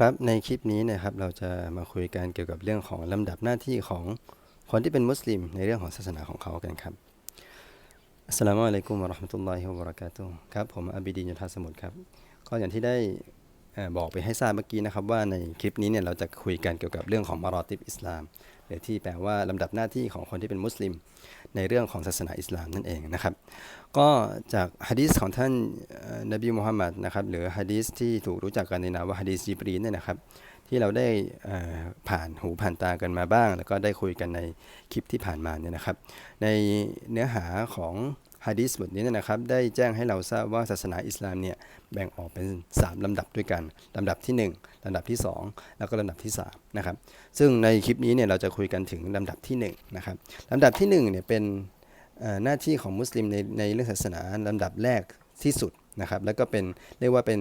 ครับในคลิปนี้นะครับเราจะมาคุยกันเกี่ยวกับเรื่องของลำดับหน้าที่ของคนที่เป็นมุสลิมในเรื่องของศาสนาของเขากันครับอัสสลามุอะลัยกุมวะราะห์มะตุลลอฮิวะบะเราะกาตุฮ์ครับผมอับดีนยุทธาสมุทรครับก็อย่างที่ได้ บอกไปให้ทราบเมื่อกี้นะครับว่าในคลิปนี้เนี่ยเราจะคุยกันเกี่ยวกับเรื่องของมารอติบอิสลามหรือที่แปลว่าลำดับหน้าที่ของคนที่เป็นมุสลิม ในเรื่องของศาสนาอิสลามนั่นเองนะครับ ก็จากฮะดีษของท่านนบีมุฮัมมัดนะครับหรือฮะดีษที่ถูกรู้จักกันในนามว่าฮะดีษจิบรีนเนี่ยนะครับ ที่เราได้ผ่านหูผ่านตากันมาบ้าง แล้วก็ได้คุยกันในคลิปที่ผ่านมาเนี่ยนะครับ ในเนื้อหาของ ฮะดีษบทนี้นะครับ ได้แจ้งให้เราทราบว่าศาสนาอิสลามเนี่ยแบ่งออกเป็น 3ลำดับด้วยกันลำดับที่ 1ลำดับที่ 2 แล้วก็ลำดับที่3นะครับซึ่งในคลิปนี้เนี่ยเราจะคุยกันถึงลำดับที่1นะครับลำดับที่1เนี่ยเป็นหน้าที่ของมุสลิมในในเรื่องศาสนาลำดับแรกที่สุดนะครับแล้วก็เป็นเรียกว่าเป็น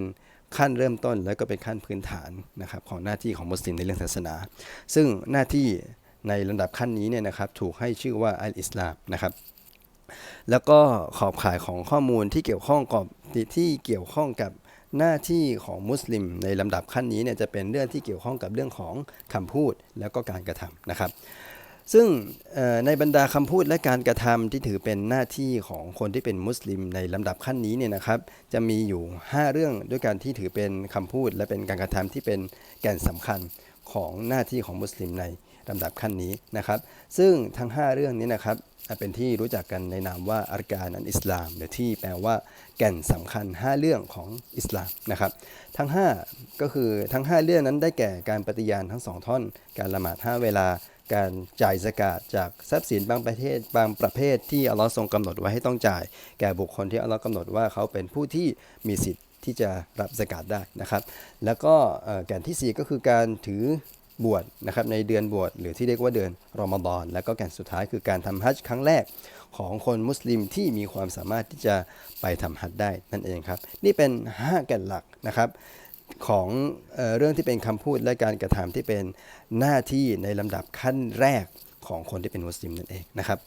ขั้นเริ่มต้นแล้วก็เป็นขั้นพื้นฐานนะครับของหน้าที่ของมุสลิมในเรื่องศาสนา ซึ่งหน้าที่ในลำดับขั้นนี้เนี่ยนะครับถูกให้ชื่อว่าอัลอิสลามนะครับ แล้วก็ขอบข่ายของข้อมูลที่เกี่ยวข้องกับที่เกี่ยวข้องกับหน้าที่ของมุสลิมในลำดับขั้นนี้เนี่ยจะเป็นเรื่องที่เกี่ยวข้องกับเรื่องของคำพูดแล้วก็การกระทำนะครับ ซึ่งในบรรดาคำพูดและการกระทำที่ถือเป็นหน้าที่ของคนที่เป็นมุสลิมในลำดับขั้นนี้เนี่ยนะครับ จะมีอยู่ 5 เรื่องด้วยการที่ถือเป็นคำพูด และเป็นการกระทำที่เป็นแก่นสำคัญของหน้าที่ของมุสลิมในลำดับขั้นนี้นะครับ ซึ่งทั้ง 5 เรื่องนี้นะครับ เป็นที่รู้จักกันในนามว่าอัรการอันอิสลาม หรือที่แปลว่าแก่นสำคัญ 5 เรื่องของอิสลามนะครับ ทั้ง 5 ก็คือทั้ง 5 เรื่องนั้นได้แก่การปฏิญาณทั้งสองท่อน การละหมาด 5 เวลา การจ่ายสกาดจากทรัพย์สินบางประเทศบางประเภทที่อัลลอฮ์ทรงกำหนดไว้ให้ต้องจ่าย แก่บุคคลที่อัลลอฮ์กำหนดว่าเขาเป็นผู้ที่มีสิทธิ์ที่จะรับสกาดได้นะครับ แล้วก็แก่นที่ 4 ก็คือการถือ บวชนะครับในเดือนบวชหรือที่เรียกว่าเดือนรอมฎอน และก็การสุดท้ายคือการทำฮัจญ์ครั้งแรกของคนมุสลิมที่มีความสามารถที่จะไปทำฮัจญ์ได้นั่นเองครับ นี่เป็น 5 แก่นหลักนะครับของเออเรื่องที่เป็นคำพูดและการกระทำที่เป็นหน้าที่ในลำดับขั้นแรกของคนที่เป็นมุสลิมนั่นเองนะครับ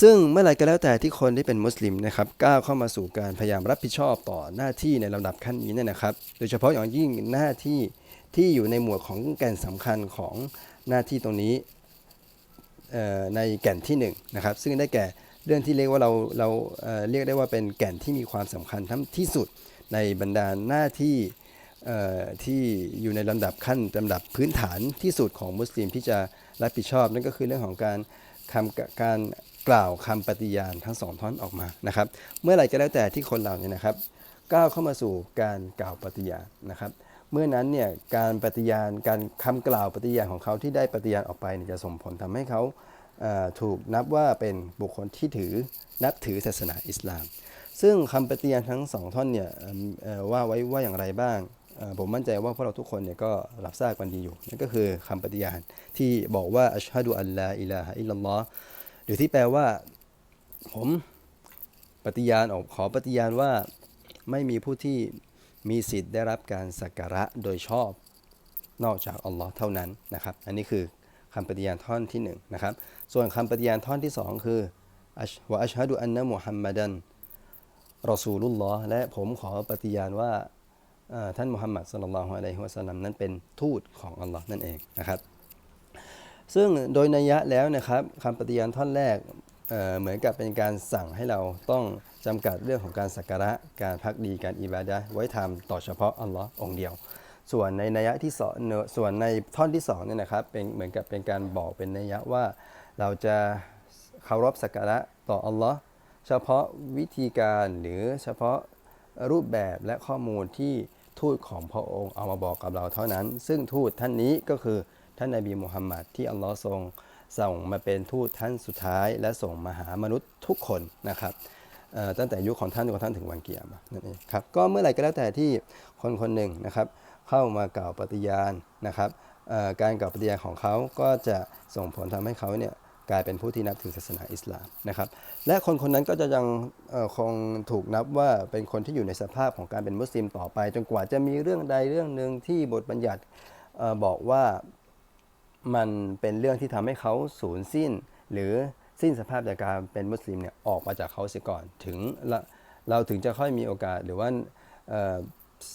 ซึ่งเมื่อไหร่ก็แล้วแต่ที่คนที่เป็นมุสลิมนะครับก้าวเข้ามาสู่การพยายามรับผิดชอบต่อหน้าที่ในลำดับขั้นนี้เนี่ยนะครับ โดยเฉพาะอย่างยิ่งหน้าที่ที่อยู่ในหมวดของแก่นสำคัญของหน้าที่ตรงนี้ในแก่นที่หนึ่งนะครับซึ่งได้แก่เรื่องที่เรียกว่าเราเราเเรียกได้ว่าเป็นแก่นที่มีความสำคัญทั้งที่สุดในบรรดาหน้าที่ที่อยู่ในลำดับขั้นลำดับพื้นฐานที่สุดของมุสลิมที่จะรับผิดชอบนั่นก็คือเรื่องของการคำการ กล่าวคำปฏิญาณทั้งสองท่อนออกมานะครับ เมื่อไหร่ก็แล้วแต่ที่คนเราเนี่ยนะครับ ก้าวเข้ามาสู่การกล่าวปฏิญาณนะครับ เมื่อนั้นเนี่ยการปฏิญาณการคำกล่าวปฏิญาณของเขาที่ได้ปฏิญาณออกไปจะส่งผลทำให้เขาถูกนับว่าเป็นบุคคลที่ถือนับถือศาสนาอิสลาม ซึ่งคำปฏิญาณทั้งสองท่อนเนี่ยว่าไว้ว่าอย่างไรบ้างผมมั่นใจว่าพวกเราทุกคนเนี่ยก็รับทราบกันดีอยู่นั่นก็คือคำปฏิญาณที่บอกว่าอัชฮะดุอัลลาอิลาฮะอิลลัลลอฮ์ หรือที่แปลว่า ผมปฏิญาณออกขอปฏิญาณว่าไม่มีผู้ที่มีสิทธิ์ได้รับการสักการะโดยชอบนอกจากอัลลอฮ์เท่านั้นนะครับ อันนี้คือคำปฏิญาณท่อนที่หนึ่งนะครับ ส่วนคำปฏิญาณท่อนที่สองคือวะอัชฮะดุอันนะมุฮัมมัดันรอซูลุลลอฮ์และผมขอปฏิญาณว่าท่านมุฮัมมัดสุลลัลฮุอะลัยฮิวะสัลลัมนั้นเป็นทูตของอัลลอฮ์นั่นเองนะครับ ซึ่งโดยนัยยะแล้วนะครับคำปฏิญาณท่อนแรกเเหมือนกับเป็นการสั่งให้เราต้องจำกัดเรื่องของการสักการะการพักดีการอิบาดะไว้ทำต่อเฉพาะอัลลอฮ์องเดียว ส่วนในนัยยะที่สองเนอส่วนในท่อนที่สองเนี่ยนะครับเป็นเหมือนกับเป็นการบอกเป็นนัยยะว่าเราจะเคารพสักการะต่ออัลลอฮ์เฉพาะวิธีการหรือเฉพาะรูปแบบและข้อมูลที่ทูตของพระองค์เอามาบอกกับเราเท่านั้น ซึ่งทูตท่านนี้ก็คือ ท่านนบีมุฮัมมัดที่อัลลอฮ์ทรงส่งมาเป็นทูตท่านสุดท้าย และส่งมาหามนุษย์ทุกคนนะครับตั้งแต่ยุคของท่านจนกระทั่งถึงวันเกียรตินั่นเองครับก็เมื่อไหร่ก็แล้วแต่ที่คนคนหนึ่งนะครับเข้ามากล่าวปฏิญาณนะครับการกล่าวปฏิญาณของเขาก็จะส่งผลทำให้เขาเนี่ยกลายเป็นผู้ที่นับถือศาสนาอิสลามนะครับและคนคนนั้นก็จะยังคงถูกนับว่าเป็นคนที่อยู่ในสภาพของการเป็นมุสลิมต่อไป จนกว่าจะมีเรื่องใดเรื่องหนึ่งที่บทบัญญัติออบอกว่า มันเป็นเรื่องที่ทำให้เขาสูญสิ้น หรือสิ้นสภาพจากการเป็นมุสลิมเนี่ยออกมาจากเขาเสียก่อนถึงเราถึงจะค่อยมีโอกาสหรือว่า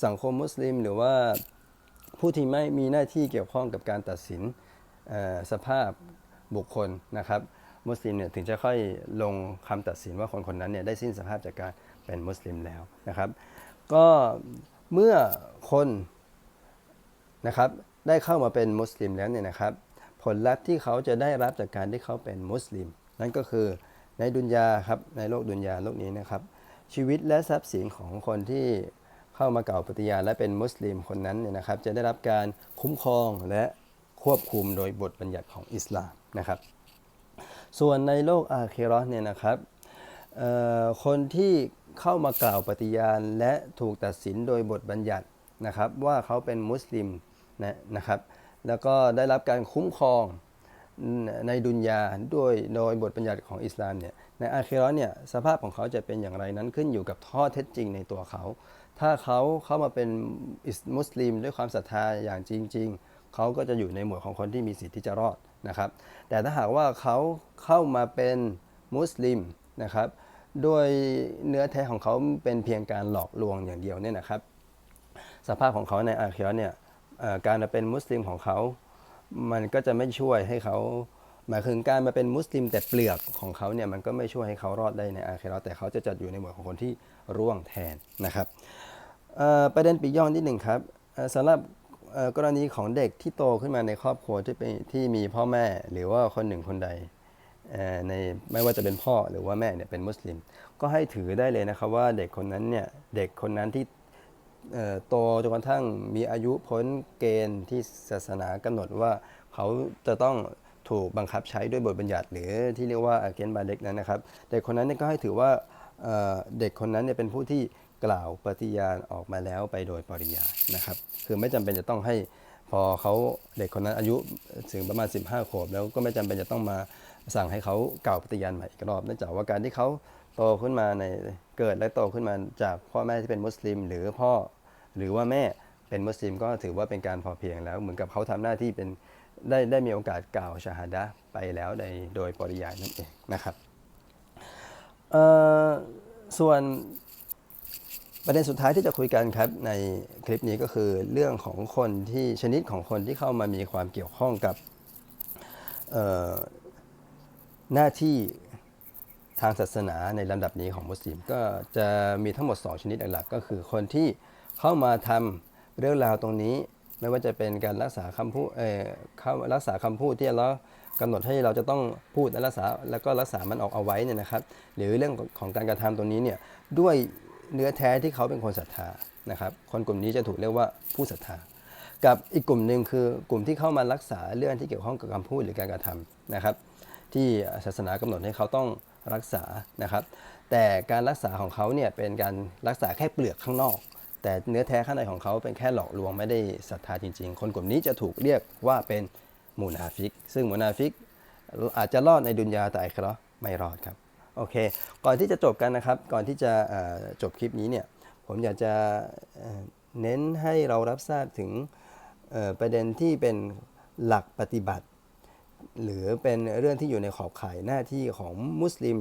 สังคมมุสลิม หรือว่าผู้ที่ไม่มีหน้าที่เกี่ยวข้องกับการตัดสินสภาพบุคคลนะครับ มุสลิมเนี่ยถึงจะค่อยลงคำตัดสินว่าคนคนนั้นเนี่ยได้สิ้นสภาพจากการเป็นมุสลิมแล้วนะครับ ก็เมื่อคนนะครับ ได้เข้ามาเป็นมุสลิมแล้วเนี่ยนะครับ ผลลัพธ์ที่เขาจะได้รับจากการที่เขาเป็นมุสลิม นั่นก็คือในดุนยาครับในโลกดุนยาโลกนี้นะครับ ชีวิตและทรัพย์สินของคนที่เข้ามาเก่าปฏิญาณและเป็นมุสลิมคนนั้นเนี่ยนะครับ จะได้รับการคุ้มครองและควบคุมโดยบทบัญญัติของอิสลามนะครับ ส่วนในโลกอาเคเราะห์เนี่ยนะครับคนที่เข้ามากล่าวปฏิญาณและถูกตัดสินโดยบทบัญญัตินะครับ ว่าเขาเป็นมุสลิม นะนะครับ แล้วก็ได้รับการคุ้มครองในดุนยาด้วยโดยบทบัญญัติของอิสลามเนี่ยในอาคเราะห์เนี่ยสภาพของเขาจะเป็นอย่างไรนั้นขึ้นอยู่กับข้อเท็จจริงในตัวเขา ถ้าเขาเข้ามาเป็นอิสมุสลิมด้วยความศรัทธาอย่างจริง ๆ เขาก็จะอยู่ในหมวดของคนที่มีสิทธิ์ที่จะรอดนะครับ แต่ถ้าหากว่าเขาเข้ามาเป็นมุสลิมนะครับด้วยเนื้อแท้ของเขาเป็นเพียงการหลอกลวงอย่างเดียวเนี่ยนะครับ สภาพของเขาในอาคีราะห์เนี่ย การมาเป็นมุสลิมของเขา มันก็จะไม่ช่วยให้เขาหมายถึงการมาเป็นมุสลิมแต่เปลือกของเขาเนี่ยมันก็ไม่ช่วยให้เขารอดได้ในอาคีเราแต่เขาจะจัดอยู่ในหมวดของคนที่ร่วงแทนนะครับประเด็นปีย่องนิดหนึ่งครับสำหรับกรณีของเด็กที่โตขึ้นมาในครอบครัวที่เป็นที่มีพ่อแม่หรือว่าคนหนึ่งคนใดในไม่ว่าจะเป็นพ่อหรือว่าแม่เนี่ยเป็นมุสลิม ก็ให้ถือได้เลยนะครับว่าเด็กคนนั้นเนี่ยเด็กคนนั้นที่ โตจนกระทั่งมีอายุพ้นเกณฑ์ที่ศาสนากำหนดว่าเขาจะต้องถูกบังคับใช้ด้วยบทบัญญัติหรือที่เรียกว่าเกณฑ์บาเด็กนั้นนะครับ เด็กคนนั้นก็ให้ถือว่าเด็กคนนั้นเนี่ยเป็นผู้ที่กล่าวปฏิญาณออกมาแล้วไปโดยปริยายนะครับ คือไม่จำเป็นจะต้องให้พอเขาเด็กคนนั้นอายุถึงประมาณ 15 ขวบ แล้วก็ไม่จำเป็นจะต้องมาสั่งให้เขากล่าวปฏิญาณใหม่อีกรอบเนื่องจากว่าการที่เขาโตขึ้นมาในเกิดและโตขึ้นมาจากพ่อแม่ที่เป็นมุสลิม หรือพ่อ หรือว่าแม่เป็นมุสลิมก็ถือว่าเป็นการพอเพียงแล้ว เหมือนกับเขาทำหน้าที่เป็นได้ได้มีโอกาสกล่าวชาฮาดะไปแล้วในโดยปริยายนั่นเองนะครับส่วนประเด็นสุดท้ายที่จะคุยกันครับในคลิปนี้ก็คือเรื่องของคนที่ชนิดของคนที่เข้ามามีความเกี่ยวข้องกับหน้าที่ทางศาสนาในลำดับนี้ของมุสลิม ก็จะมีทั้งหมด 2 ชนิดหลักก็คือคนที่ เข้ามาทำเรื่องราวตรงนี้ ไม่ว่าจะเป็นการรักษาคำพูดเออเข้ารักษาคำพูดที่เรากำหนดให้เราจะต้องพูดและรักษาแล้วก็รักษามันออกเอาไว้เนี่ยนะครับ หรือเรื่องของการกระทำตรงนี้เนี่ยด้วยเนื้อแท้ที่เขาเป็นคนศรัทธานะครับ คนกลุ่มนี้จะถูกเรียกว่าผู้ศรัทธา กับอีกกลุ่มหนึ่งคือกลุ่มที่เข้ามารักษาเรื่องที่เกี่ยวข้องกับคำพูดหรือการกระทำนะครับ ที่ศาสนากำหนดให้เขาต้องรักษานะครับ แต่การรักษาของเขาเนี่ยเป็นการรักษาแค่เปลือกข้างนอก แต่เนื้อแท้ข้างในของเขาเป็นแค่หลอกลวงไม่ได้ศรัทธาจริง ๆ คนกลุ่มนี้จะถูกเรียกว่าเป็นมูนาฟิก ซึ่งมูนาฟิกอาจจะรอดในดุนยาแต่อัคราะไม่รอดครับโอเค ก่อนที่จะจบกันนะครับ ก่อนที่จะจบคลิปนี้เนี่ยผมอยากจะเน้นให้เรารับทราบถึงประเด็นที่เป็นหลักปฏิบัติ หรือเป็นเรื่องที่อยู่ในขอบข่ายหน้าที่ของมุสลิม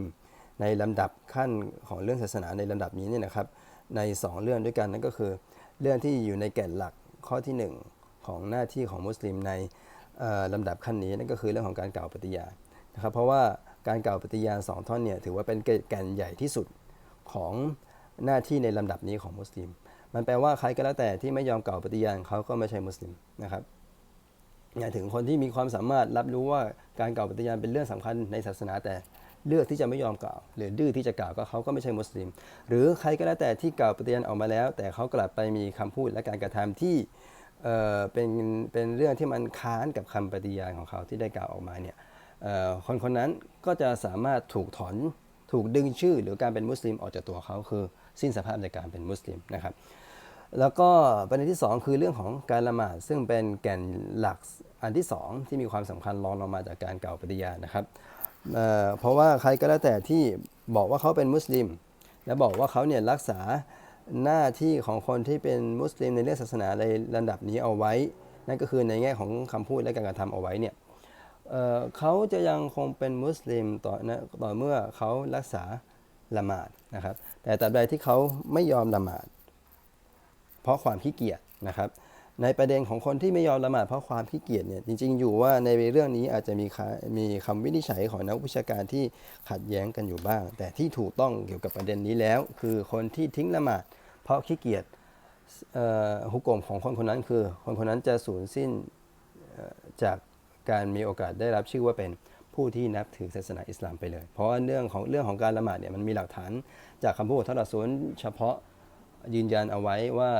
ในลำดับขั้นของเรื่องศาสนาในลำดับนี้เนี่ยนะครับ ใน 2 เรื่องด้วยกันนั่นก็คือ เรื่องที่อยู่ในแก่นหลักข้อที่ 1 ของหน้าที่ของมุสลิมในลำดับขั้นนี้นั่นก็คือเรื่องของการกล่าวปฏิญาณนะครับเพราะว่าการกล่าวปฏิญาณสองท่อนเนี่ยถือว่าเป็นแก่นใหญ่ที่สุดของหน้าที่ในลำดับนี้ของมุสลิม มันแปลว่าใครก็แล้วแต่ที่ไม่ยอมกล่าวปฏิญาณเขาก็ไม่ใช่มุสลิมนะครับหมายถึงคนที่มีความสามารถรับรู้ว่าการกล่าวปฏิญาณเป็นเรื่องสำคัญในศาสนาแต่ เลือกที่จะไม่ยอมกล่าว หรือดื้อที่จะกล่าวก็เขาก็ไม่ใช่มุสลิม หรือใครก็แล้วแต่ที่กล่าวปฏิญาณออกมาแล้ว แต่เขากลับไปมีคำพูดและการกระทำที่เออเป็นเป็นเรื่องที่มันค้านกับคำปฏิญาณของเขาที่ได้กล่าวออกมาเนี่ยเออคนคนนั้นก็จะสามารถถูกถอนถูกดึงชื่อหรือการเป็นมุสลิมออกจากตัวเขาคือสิ้นสภาพในการเป็นมุสลิมนะครับ แล้วก็ประเด็นที่ 2 คือเรื่องของการละหมาดซึ่งเป็นแก่นหลักอันที่ 2 ที่มีความสำคัญรองลงมาจากการกล่าวปฏิญาณนะครับ เพราะว่าใครก็แล้วแต่ที่บอกว่าเขาเป็นมุสลิม และบอกว่าเขาเนี่ยรักษาหน้าที่ของคนที่เป็นมุสลิมในเรื่องศาสนาในระดับนี้เอาไว้ นั่นก็คือในแง่ของคำพูดและการกระทำเอาไว้เนี่ยเเขาจะยังคงเป็นมุสลิมต่อนะต่อเมื่อเขารักษาละหมาดนะครับ แต่ตราบใดที่เขาไม่ยอมละหมาด เพราะความขี้เกียจนะครับ ในประเด็นของคนที่ไม่ยอมละหมาดเพราะความขี้เกียจเนี่ยจริงๆอยู่ว่าในเรื่องนี้อาจจะมีคามีคำวินิจฉัยของนักวิชาการที่ขัดแย้งกันอยู่บ้าง แต่ที่ถูกต้องเกี่ยวกับประเด็นนี้แล้ว คือคนที่ทิ้งละหมาดเพราะขี้เกียจฮุกกลมของคนคนนั้นคือ คนคนนั้นจะสูญสิ้นจากการมีโอกาสได้รับชื่อว่าเป็นผู้ที่นับถือศาสนาอิสลามไปเลย เพราะเรื่องของเรื่องของการละหมาดเนี่ยมันมีหลักฐานจากคำพูดท่านอัสซูลเฉพาะยืนยันเอาไว้ว่า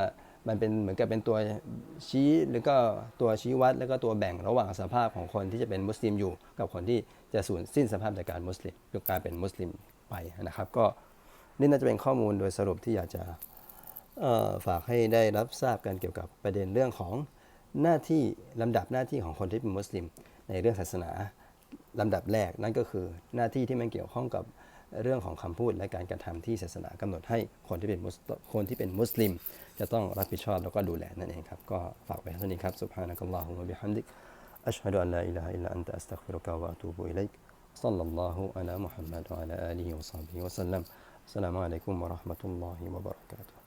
มันเป็นเหมือนกับเป็นตัวชี้หรือก็ตัวชี้วัด แล้วก็ตัวแบ่งระหว่างสภาพของคนที่จะเป็นมุสลิมอยู่ กับคนที่จะสูญสิ้นสภาพจากการมุสลิมหรือการเป็นมุสลิมไปนะครับ ก็นี่น่าจะเป็นข้อมูลโดยสรุปที่อยากจะฝากให้ได้รับทราบกันเกี่ยวกับประเด็นเรื่องของหน้าที่ลำดับหน้าที่ของคนที่เป็นมุสลิม ในเรื่องศาสนาลำดับแรกนั่นก็คือหน้าที่ที่มันเกี่ยวข้องกับ เรื่องของคำพูดและการกระทำที่ศาสนากำหนดให้คนที่เป็นมุสคนที่เป็นมุสลิม จะต้องรับผิดชอบแล้วก็ดูแลนั่นเองครับ ก็ฝากไว้เท่านี้ครับ سبحانك اللهم وبحمدك أشهد أن لا إله إلا أنت أستغفرك وأتوب إليك صلى الله على محمد وعلى آله وصحبه وسلم السلام عليكم ورحمة الله وبركاته